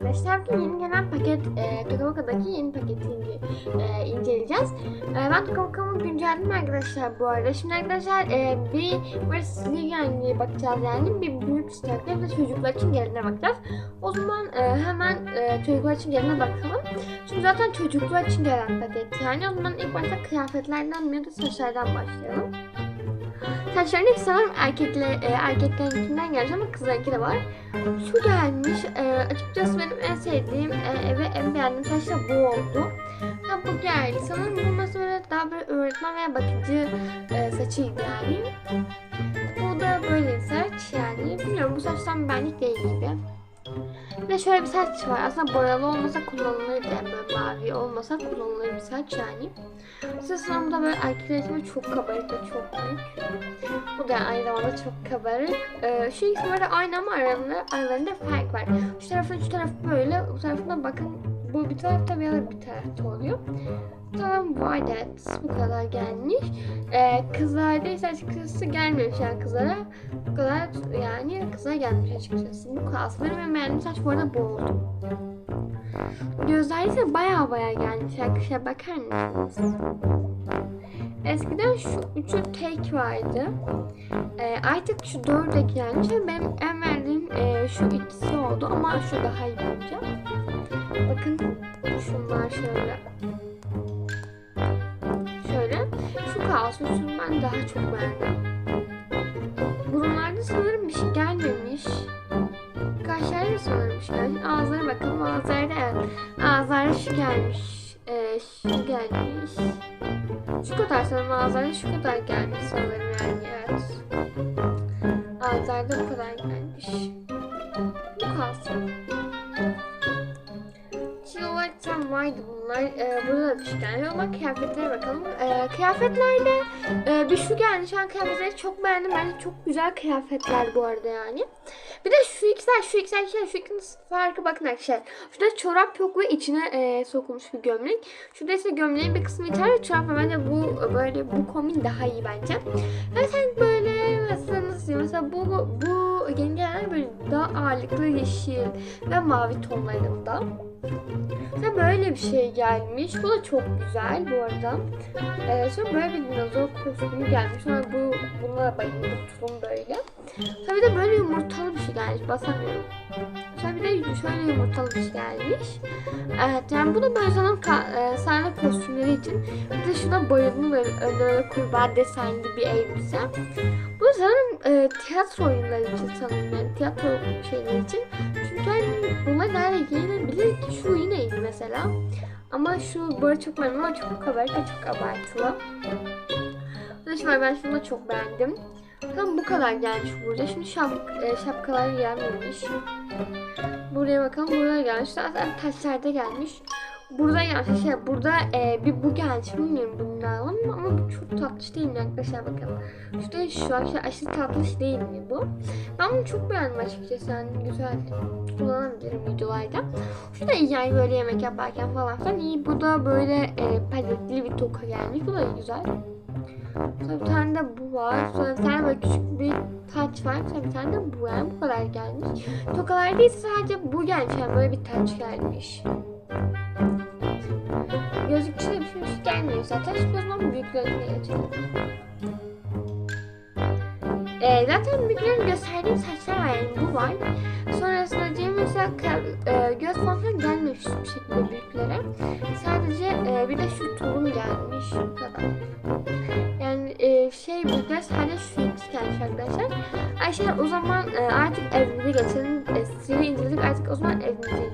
arkadaşlar. Bugün yeni gelen paket, e, Tokavaka'daki yeni paketi ince, e, inceleyeceğiz. E, ben Tokavaka'mı güncelledim arkadaşlar bu arada. Şimdi arkadaşlar e, bir böyle Sligan'e bakacağız yani. Bir büyük stakla ve çocuklar için geline bakacağız. O zaman e, hemen e, çocuklar için geline bakalım. Şimdi zaten çocuklar için gelen paket yani. O zaman ilk başta kıyafetlerden ya da saçlardan başlayalım. Saçların ilk sanırım erkekle, e, erkeklerinkinden gelmiş ama kızlarınki de var. Şu gelmiş. E, açıkçası benim en sevdiğim e, ve en beğendiğim saç da bu oldu. Ha bu geldi. Sanırım bu mesela daha böyle öğretmen veya bakıcı e, saçıydı yani. Bu da böyle saç yani. Bilmiyorum bu saçtan benlik değil gibi. De şöyle bir saç var. Aslında boyalı olmasa kullanılır diye böyle mavi olmasa kullanılır bir saç yani. Bu da böyle için böyle çok kabarık ve çok büyük. Bu da aynı zamanda çok kabarık. Ee, şu ikisi böyle aynı ama aralarında, aralarında fark var. Şu tarafın şu tarafı böyle. Bu tarafına bakın. Bu bir tarafta bir bir tarafta oluyor. Bu adet bu kadar gelmiş. Ee, kızlarda ise açıkçası gelmemiş yani kızlara. Bu kadar yani kızlara gelmiş açıkçası. Bu. Benim en beğendiğim saç bu arada bu oldu. Gözler ise baya baya gelmiş arkadaşlar bakar mısınız? Eskiden şu üçü tek vardı. Ee, artık şu dörde gelmiş benim en verdiğim e, şu ikisi oldu ama şu daha iyi bence. Bakın şunlar. Şöyle. Şunu ben daha çok beğendim. Burunlarda sanırım bir şey gelmemiş. Kaşlarda da sanırım bir şey gelmiş. Ağızlara bakalım. Ağızlarda evet. Ağızlarda şu gelmiş. Ee, şu gelmiş. Şu kadar sanırım ağızlarda şu kadar gelmiş sanırım yani evet. Ağızlarda bu kadar gelmiş. Bu kalsın. Şimdi olarak tam vardı bunlar. Ee, burada da bir şey gelmiyor ama kıyafetlere bakalım. Ee, kıyafetlerde e, bir şu geldi. Şu an kıyafetleri çok beğendim. Bence çok güzel kıyafetler bu arada yani. Bir de şu ikisiler, şu ikisiler, şey, şu ikisinin farkı bakın arkadaşlar. Şurada çorap yok ve içine e, sokulmuş bir gömlek. Şurada ise gömleğin bir kısmı çorap ve bence bu böyle bu kombin daha iyi bence. Ve sen böyle mesela nasıl diyeyim, mesela bu bu yeni gelen böyle daha ağırlıklı yeşil ve mavi tonlarında. Ve böyle bir şey gelmiş. Bu da çok güzel bu arada. Ee, sonra böyle bir dinozor kostümü gelmiş. Sonra bu buna bayıldım. Tulum böyle. Sonra bir de böyle yumurtalı bir şey gelmiş. Basamıyorum. Sonra bir de şöyle yumurtalı bir şey gelmiş. Evet yani bu da böyle sanırım e, sahne kostümleri için. Bir de şuna bayıldım böyle önde böyle kurbağa desenli bir elbise. Bu sanırım e, tiyatro oyunları için sanırım yani tiyatro şeyleri için. Hani bunlar nerede giyilebilir ki? Şu yine mesela. Ama şu böyle çok memnun ama çok kabarık çok abartılı. Arkadaşlar ben şunu da çok beğendim. Tam bu kadar gelmiş burada. Şimdi şap, e, şapkalar gelmemiş. Buraya bakalım. Buraya gelmiş. Zaten taşlarda gelmiş. Burada gelmiş. Şey, burada e, bir bu gelmiş. Bilmiyorum bundan ama, ama bu çok tatlış değil mi arkadaşlar bakalım. Şurada şu arkadaşlar aşırı tatlış değil mi bu? Ben bunu çok beğendim açıkçası. Yani güzel kullanabilirim videolarda. Şu da yani böyle yemek yaparken falan filan iyi. Bu da böyle e, paletli bir toka gelmiş. Bu da güzel. Sonra bir tane de bu var. Sonra bir tane böyle küçük bir taç var. Sonra bir tane de bu yani bu kadar gelmiş. Tokalarda ise sadece bu gelmiş yani böyle bir taç gelmiş. Gözlükçü de bir şey gelmiyor zaten. O zaman büyüklerine geçelim. Ee, zaten büyüklerin gösterdiğim saçlar var yani bu var. Sonrasında Cem mesela e, göz falan gelmemiş bir şekilde büyüklere. Sadece e, bir de şu tulum gelmiş. Bu kadar. Yani e, şey büyükler sadece şu gelmiş arkadaşlar. Ayşe o zaman e, artık evimize geçelim. E, seni indirdik artık o zaman evimize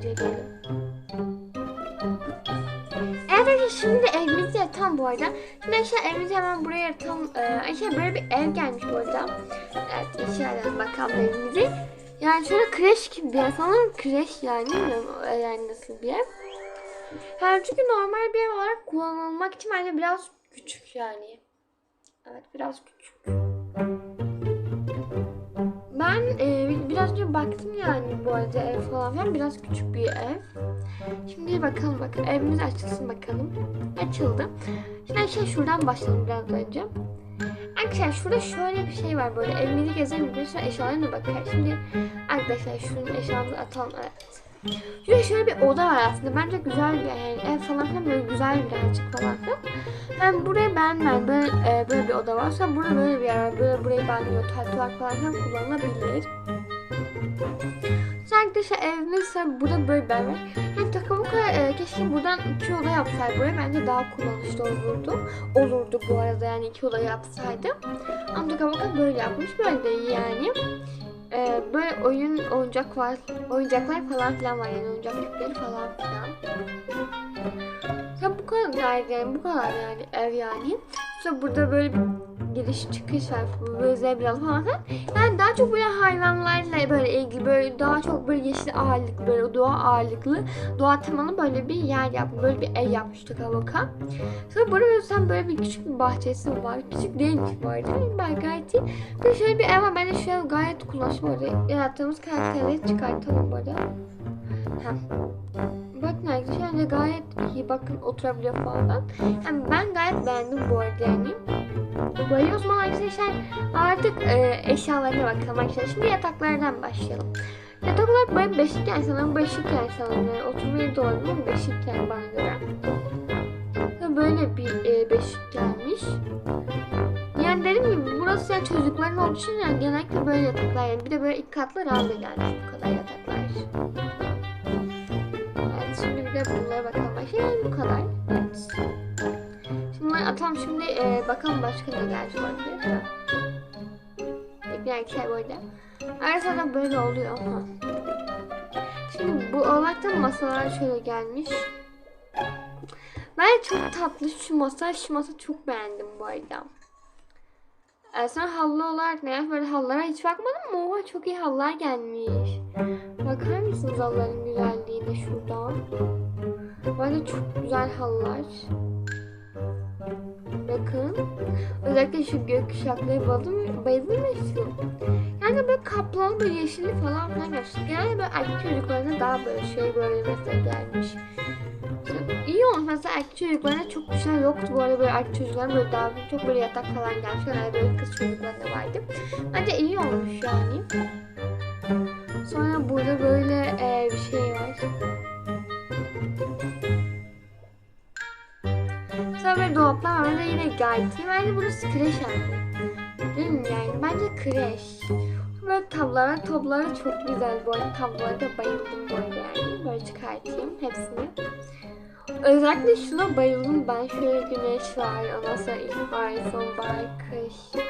yatalım bu arada. Şimdi aşağı evimizi hemen buraya yatalım. Ee, aşağı böyle bir ev gelmiş bu arada. Evet aşağıdan bakalım evimizi. Yani şöyle kreş gibi bir yer. Sanırım kreş yani. E, yani nasıl bir ev. Yani çünkü normal bir ev olarak kullanılmak için bence biraz küçük yani. Evet biraz küçük. Ben e, biraz önce baktım yani bu arada ev falan filan biraz küçük bir ev. Şimdi bakalım bakın evimiz açılsın bakalım. Açıldı. Şimdi şey şuradan başlayalım biraz önce. Arkadaşlar şurada şöyle bir şey var böyle evimizi gezelim bir sonra eşyalarına bakar. Şimdi arkadaşlar şunun eşyalarını atalım evet. Şöyle şöyle bir oda var aslında. Bence güzel bir yani ev falan filan böyle güzel birazcık falan filan. Hem burayı beğenmem. Böyle, e, böyle bir oda varsa burada böyle bir yer var. Böyle burayı beğenmiyor. Tuvalet falan filan kullanılabilir. Sanki işte evimizse burada böyle bir var. Yani Takamuka e, keşke buradan iki oda yapsaydı buraya bence daha kullanışlı olurdu. Olurdu bu arada yani iki oda yapsaydı. Ama Takamuka böyle yapmış. Böyle de iyi yani. E, böyle oyun oyuncak var. Oyuncaklar falan filan var yani oyuncak yükleri falan filan. Ya bu kadar yani bu kadar yani ev yani. İşte burada böyle bir giriş çıkış var. Böyle zebralı falan. Yani daha çok böyle hayvanlarla böyle ilgili böyle daha çok böyle yeşil ağırlıklı böyle doğa ağırlıklı doğa temalı böyle bir yer yapmış. Böyle bir ev yapmıştık Avoka. Sonra burada mesela böyle bir küçük bir bahçesi var. Küçük değilmiş bu arada. Ben gayet iyi. De şöyle bir ev var. Bence şu ev gayet kullanışlı bu arada. Yarattığımız karakterleri çıkartalım burada. Ha. Bakın arkadaşlar bence gayet iyi. Bakın oturabiliyor falan. Yani ben gayet beğendim bu arada yani. Böyle o arkadaşlar artık e, eşyalarına bakalım arkadaşlar. Şimdi yataklardan başlayalım. Yatak olarak böyle beşik yani sanırım beşik yani sanırım. Yani oturmaya da olabilir ama beşik yani bana göre. Böyle bir e, beşik gelmiş. Yani dediğim gibi burası yani çocukların olduğu için yani genellikle böyle yataklar yani. Bir de böyle ilk katlı rahat gelmiş bu kadar yataklar. Kadar. Evet. Şimdi bunları atalım şimdi e, bakalım başka ne gelecek orada. Bekleyen şey böyle. Her zaman böyle oluyor ama. Şimdi bu olaraktan masalar şöyle gelmiş. Ben çok tatlı şu masa. Şu masa çok beğendim bu arada. Ee, sonra halı olarak ne? Böyle halılara hiç bakmadım ama oha çok iyi halılar gelmiş. Bakar mısınız halıların güzelliğine şuradan? Böyle çok güzel halılar. Bakın. Özellikle şu gökkuşakları bayıldım, bayılmıştım. Yani böyle kaplan böyle yeşilli falan filan yapmıştık. Yani böyle erkek çocuklarına daha böyle şey böyle mesela gelmiş. İyi olmuş mesela erkek çocuklarına çok güzel yoktu bu arada böyle erkek çocukların böyle daha çok böyle yatak falan gelmiş. Yani böyle kız çocuklarına vardı. Bence iyi olmuş yani. Sonra burada böyle e, bir şey var. Böyle dolaplar var. Bence yine gayet iyi. Bence burası kreş yani. Değil mi yani? Bence kreş. Böyle tablolar, tabloları çok güzel bu arada. Tablolara da bayıldım bu arada yani. Böyle çıkartayım hepsini. Özellikle şuna bayıldım ben. Şöyle güneş var, ondan sonra ilkbahar, sonbahar, kış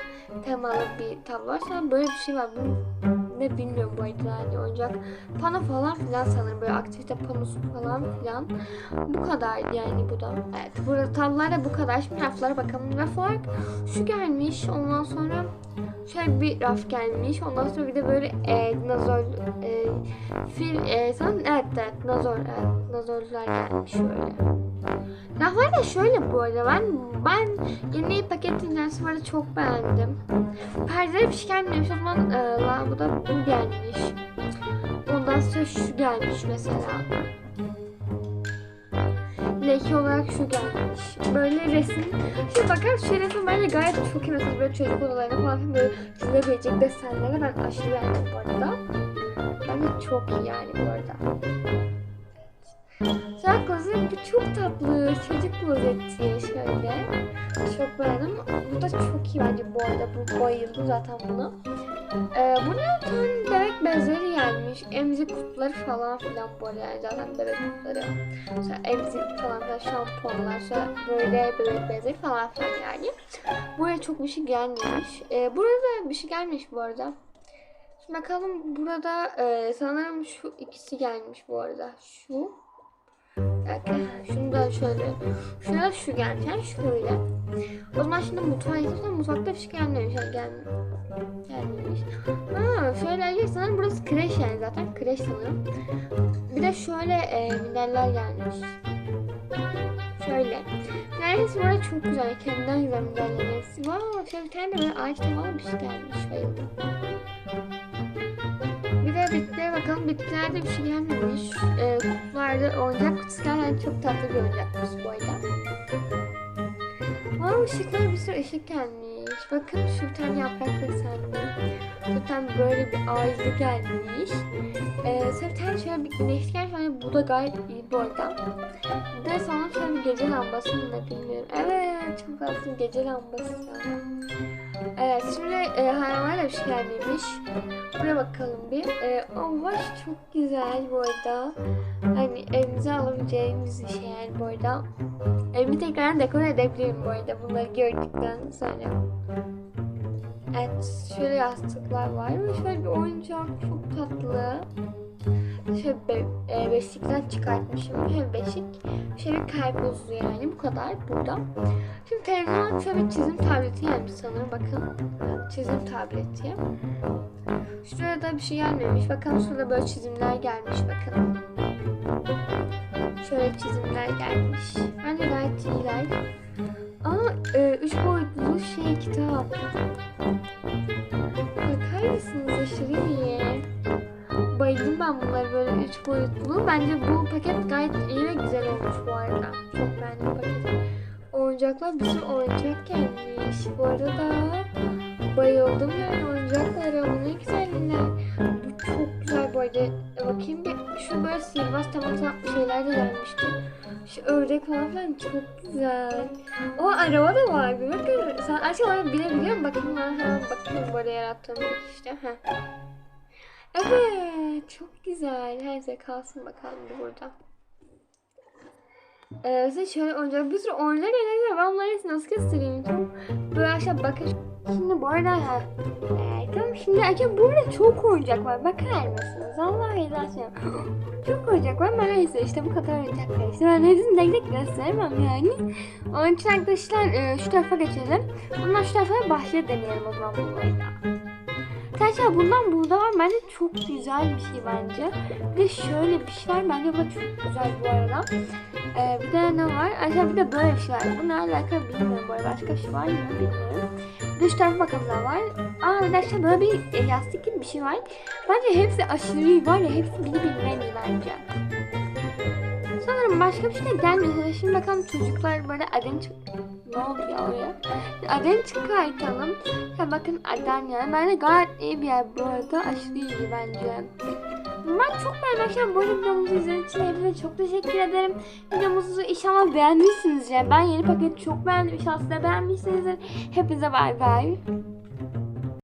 temalı bir tablo. Sonra böyle bir şey var. Bu ne bilmiyorum bu arada yani oyuncak. Pano falan filan sanırım böyle aktivite panosu falan filan. Bu kadar yani bu da. Evet burada tablolar da bu kadar. Şimdi raflara bakalım. Raf olarak şu gelmiş. Ondan sonra şöyle bir raf gelmiş. Ondan sonra bir de böyle e, dinozor e, fil e, sanırım evet evet dinozor evet, dinozorlar gelmiş böyle. Raflar da şöyle bu arada ben ben yeni paket dinlensi çok beğendim. Perdeler bir şey gelmemiş o zaman e, lavaboda bu gelmiş. Ondan sonra şu gelmiş mesela. Leke olarak şu gelmiş. Böyle resim. Şimdi bakar şu resim bence gayet çok iyi. Mesela böyle çocuk odalarına falan böyle çizilebilecek desenlere ben aşırı beğendim bu arada. Bence çok iyi yani bu arada. Sonra klozet bu çok tatlı. Çocuk klozeti şöyle. Çok beğendim. Bu da çok iyi bence bu arada. Bu bayıldım zaten buna. Ee, buraya bir tane bebek bezleri gelmiş. Emzik kutuları falan filan bu arada yani zaten bebek kutuları. Sonra emzik falan filan şampuanlar. Sonra böyle bebek bezleri falan filan yani. Buraya çok bir şey gelmemiş. Ee, burada bir şey gelmiş bu arada. Şimdi bakalım burada e, sanırım şu ikisi gelmiş bu arada. Şu Şunu da şöyle. Şuna şu gelmiş. Yani şöyle. O zaman şimdi mutfağa gidiyorsan mutfakta bir şey gelmemiş. Yani gel, gelmemiş. Ha, şöyle sanırım burası kreş yani zaten. Kreş sanırım. Bir de şöyle e, minderler gelmiş. Şöyle. Neredeyse burada çok güzel. Kendinden güzel minderler. Wow, şöyle bir tane de böyle ağaç temalı bir şey gelmiş. Bayıldım. Bakalım. Bitkilerde bir şey gelmemiş. Ee, kutularda oyuncak yani çok tatlı bir oyuncakmış bu arada. Aa ışıklar bir sürü ışık gelmiş. Bakın şu bir tane yaprak desenli. Zaten böyle bir aile gelmiş. Ee, sonra tane şöyle bir güneş gelmiş. Hani bu da gayet iyi bu arada. Bir de sonra şöyle bir gece lambası mı bilmiyorum. Evet çok tatlı gece lambası. Evet şimdi e, hayvanlar şey gelmiş. Buraya bakalım bir. E, o baş çok güzel bu arada. Hani evimize alabileceğimiz bir şey yani bu arada. Evimi tekrar dekore edebilirim bu arada bunları gördükten sonra. Evet şöyle yastıklar var ve şöyle bir oyuncak çok tatlı. Şöyle be, e, beşikten çıkartmışım. Şöyle beşik. Şöyle karpuzlu yani bu kadar burada. Şimdi televizyona şöyle çizim tableti gelmiş sanırım bakın. Çizim tableti. Şuraya da bir şey gelmemiş. Bakın şurada böyle çizimler gelmiş bakın. Şöyle çizimler gelmiş. Bence gayet iyiler. Ama e, üç boyutlu şey kitap. Bakar mısınız aşırı iyi. Bayıldım ben bunları böyle üç boyutlu. Bence bu paket gayet iyi ve güzel olmuş bu arada. Çok beğendim paketi. Oyuncaklar bir sürü oyuncak gelmiş. Bu arada bayıldım yani oyuncaklara. Bu ne güzeller. Arada. E, Bakayım bir şu böyle sihirbaz tamam şeyler de gelmişti. Şu ördek falan filan çok güzel. O araba da var. Bir bakın. Sen açık olarak bilebiliyor musun? Bakayım ben hemen bakıyorum böyle yarattığım bir işte. Heh. Evet. Çok güzel. Her şey kalsın bakalım burada. Ee, size şöyle oyuncak bir sürü oyunlar geliyor. Ben bunları nasıl göstereyim? Böyle aşağı bakın. Şimdi bu arada e, tamam şimdi acaba burada çok oyuncak var. Bakar mısınız? Allah rızası için. Çok oyuncak var. Ben neyse işte bu kadar oyuncak var. İşte ben hepsini tek tek gösteremem yani. Onun için arkadaşlar e, şu tarafa geçelim. Bundan şu tarafa bahçe deneyelim o zaman bunları da. Arkadaşlar bundan burada var. Bence çok güzel bir şey bence. Bir de şöyle bir şey var. Bence bu da çok güzel bu arada. Ee, bir de ne var? Ayrıca bir de böyle bir şey var. Bu ne alaka bilmiyorum bu arada. Başka şey var mı bilmiyorum. Tarafa bakalım ne var. Aa arkadaşlar böyle bir e, yastık gibi bir şey var. Bence hepsi aşırı var ya. Hepsi birbirinden iyi bence. Sanırım başka bir şey de gelmiyor. Şimdi bakalım çocuklar böyle adını çık... Ne oldu ya oraya? Adını çıkartalım. Ya bakın Aden yani. Bence gayet iyi bir yer bu arada. Aşırı iyi bence. Ben çok. Bu arada videomuzu izlediğiniz için hepinize çok teşekkür ederim. Videomuzu inşallah beğenmişsinizdir. Ben yeni paketi çok beğendim. İnşallah siz de beğenmişsinizdir. Hepinize bay bay.